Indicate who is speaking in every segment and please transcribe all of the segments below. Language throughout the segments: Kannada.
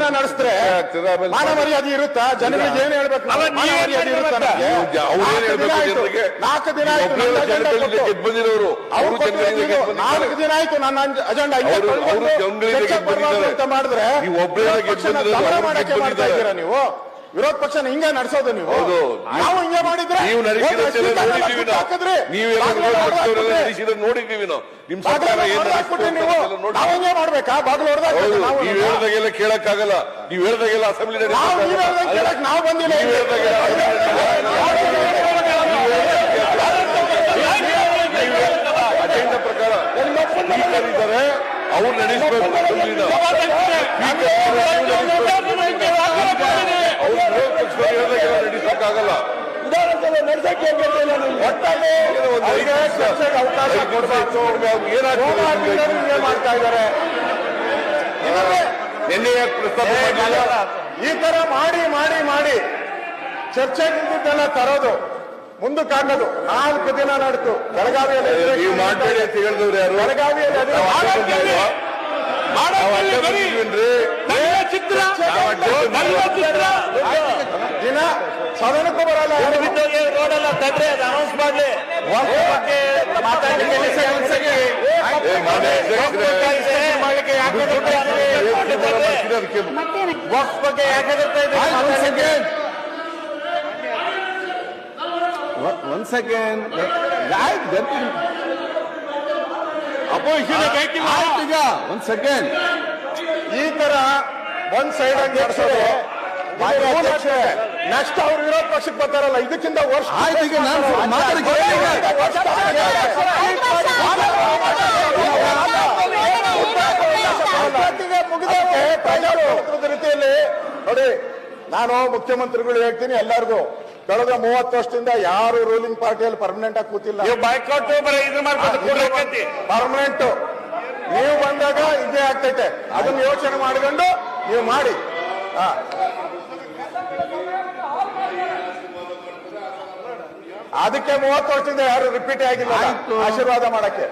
Speaker 1: ಸದನ ನಡೆಸಿದ್ರೆ
Speaker 2: ಆಮೇಲೆ
Speaker 1: ಮಾನ ಮರ್ಯಾದೆ ಇರುತ್ತಾ? ಜನರಿಗೆ ಏನ್ ಹೇಳ್ಬೇಕು? ನಾಲ್ಕು ದಿನ ಆಯ್ತು.
Speaker 2: ಬಂದಿರೋರು
Speaker 1: ನಾಲ್ಕು ದಿನ ಆಯ್ತು ನನ್ನ ಅಂಜ- ಅಜೆಂಡಾ. ಮಾಡಿದ್ರೆ ಮಾಡಕ್ಕೆ ಮಾಡ್ತಾ. ಇದ್ದೀರಾ ನೀವು? ವಿರೋಧ ಪಕ್ಷನ ಹಿಂಗೆ ನಡೆಸೋದು ನೀವು. ನಾವು ಹಿಂಗೆ ಮಾಡಿದ್ರೆ
Speaker 2: ನೀವು
Speaker 1: ನಡೆಸಿದ್ರೆ
Speaker 2: ನೋಡಿದ್ದೀವಿ. ನಾವು. ನಿಮ್ ಸರ್ಕಾರ
Speaker 1: ನೀವು ಹಿಂಗೆ ಮಾಡ್ಬೇಕಾ? ಬಾಗ್ಲು ಹೊಡೆದ ನೀವು
Speaker 2: ಹೇಳ್ದಾಗೆಲ್ಲ ಕೇಳಕ್ಕಾಗಲ್ಲ. ನೀವು ಹೇಳ್ದಾಗೆಲ್ಲ ಅಸೆಂಬ್ಲಿ
Speaker 1: ನಾವು ನೀವು ಬಂದಿಲ್ಲ
Speaker 2: ನೀವು ಹೇಳ್ದಾಗೆಲ್ಲ ಪ್ರಕಾರ ಅವ್ರು ನಡೆಸಬೇಕು ಅಸೆಂಬ್ಲಿನ ಅವ್ರು ವಿರೋಧ ಪಕ್ಷದವ್ರು ಹೇಳ್ದಾಗೆಲ್ಲ ನಡೆಸಕ್ಕಾಗಲ್ಲ
Speaker 1: ಒಟ್ಟಾಗಿ ನಡೆಸಕ್ಕೆ ಅವಕಾಶ ಕೊಡಬಾರ್ದು ಮಾಡ್ತಾ ಇದ್ದಾರೆ. ಈ ತರ ಮಾಡಿ ಮಾಡಿ ಮಾಡಿ ಚರ್ಚೆಗಿದ್ದೆಲ್ಲ ತರೋದು ಮುಂದಕ್ಕೆ ಹಾಕೋದು ನಾಲ್ಕು ದಿನ ನಡೆದು ಬೆಳಗಾವಿಯಲ್ಲಿ
Speaker 2: ನೀವು ಮಾಡಬೇಡಿ ಅಂತ ಹೇಳಿದವ್ರು ಯಾರು?
Speaker 1: ಬೆಳಗಾವಿಯಲ್ಲಿ
Speaker 3: ಚಿತ್ರ.
Speaker 1: ಚಿತ್ರ. ಸದನಕ್ಕೂ ಬರಲ್ಲ ಯಾರು.
Speaker 3: ರೋಡೆಲ್ಲ ತಂದ್ರೆ ಅದು ಅನೌನ್ಸ್ ಮಾಡ್ಲಿ ಬಗ್ಗೆ ಮಾತಾಡಿ
Speaker 2: ಏ, ಮಾನ್ಯ ಅಧ್ಯಕ್ಷರೇ,
Speaker 3: ಮಾಡ್ಲಿಕ್ಕೆ ಯಾಕೆ ದುಡ್ಡು ಯಾಕೆ
Speaker 2: ಏನ್ ತೀರ್ಮಾನ ಮಾಡ್ತೀರಿ ಅದಕ್ಕೆ
Speaker 3: ವಕ್ಫ್ ಬಗ್ಗೆ ಯಾಕೆ ಹೆದರ್ತಾ ಇದ್ದೀರಿ? ಮಾತಾಡಿ.
Speaker 4: ಒನ್ ಸೆಕೆಂಡ್ ಆಯ್ತು
Speaker 3: ಅಪೋಸಿಷನ್ ಕೈಕಿ
Speaker 4: ಆಯ್ತು ಈಗ ಒಂದ್ ಸೆಕೆಂಡ್
Speaker 1: ಈ ತರ ಒಂದ್ ಸೈಡ್ ಆಗಿ ನಡೆಸೋದು ನೆಕ್ಸ್ಟ್ ಅವ್ರು ವಿರೋಧ ಪಕ್ಷಕ್ಕೆ ಬರ್ತಾರಲ್ಲ ಇದಕ್ಕಿಂತ ವರ್ಷ ರೀತಿಯಲ್ಲಿ ನೋಡಿ ನಾನು ಮುಖ್ಯಮಂತ್ರಿಗಳು ಹೇಳ್ತೀನಿ ಎಲ್ಲರಿಗೂ ಕಳೆದ ಮೂವತ್ತು ವರ್ಷದಿಂದ ಯಾರು ರೂಲಿಂಗ್ ಪಾರ್ಟಿಯಲ್ಲಿ ಪರ್ಮನೆಂಟ್ ಆಗಿ ಕೂತಿಲ್ಲ. ಪರ್ಮನೆಂಟ್ ನೀವು ಬಂದಾಗ ಇದೇ ಆಗ್ತೈತೆ ಅದನ್ನ ಯೋಚನೆ ಮಾಡ್ಕೊಂಡು ನೀವು ಮಾಡಿ ಹಾ. ಅದಕ್ಕೆ ಮೂವತ್ತು ವರ್ಷದಿಂದ ಯಾರು ರಿಪೀಟ್ ಆಗಿಲ್ಲ ಆಶೀರ್ವಾದ ಮಾಡಕ್ಕೆ.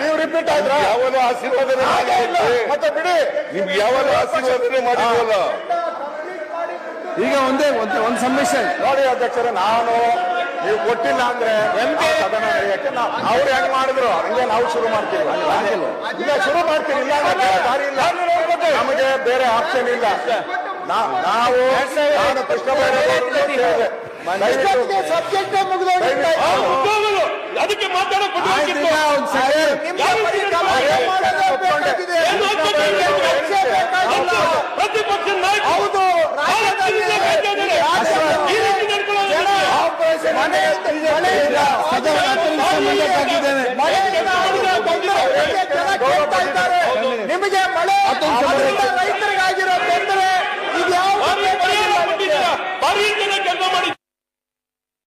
Speaker 1: ನೀವು ರಿಪೀಟ್ ಆದ್ರ
Speaker 2: ಯಾವಾಗ ಆಶೀರ್ವಾದನೆ. ಮಾಡಿದ್ರಿ?
Speaker 1: ಮತ್ತೆ ಬಿಡಿ
Speaker 2: ನಿಮ್ಗೆ ಯಾವಾಗ ಆಶೀರ್ವಾದನೆ ಮಾಡಿದ್ವಲ್ಲ
Speaker 4: ಈಗ ಒಂದೇ ಒಂದೇ ಒಂದ್ ಸಬ್ಮಿಷನ್
Speaker 1: ನೋಡಿ ಅಧ್ಯಕ್ಷರೇ ನಾನು ನೀವು ಕೊಟ್ಟಿಲ್ಲ ಅಂದ್ರೆ ಸದನ ನಡೆಯಕ್ಕೆ ಅವ್ರು ಹೆಂಗ್ ಮಾಡಿದ್ರು? ಹಂಗೆ ನಾವು ಶುರು ಮಾಡ್ತೀವಿ. ಇಲ್ಲ ಶುರು ಮಾಡ್ತೀವಿ. ಇಲ್ಲ ದಾರಿ ನಮಗೆ ಬೇರೆ ಆಪ್ಷನ್ ಇಲ್ಲ. ನಾವು ನಾನು ಕೃಷ್ಣ
Speaker 3: ಸಬ್ಜೆಕ್ಟ್. ಅದಕ್ಕೆ ಮಾತಾಡೋ
Speaker 4: ಆಯ್ತು ಈಗ ಒಂದ್ ಸೆಕೆಂಡ್
Speaker 3: ಪ್ರತಿಪಕ್ಷ
Speaker 1: ಹೌದು ನಿಮಗೆ ಮಳೆ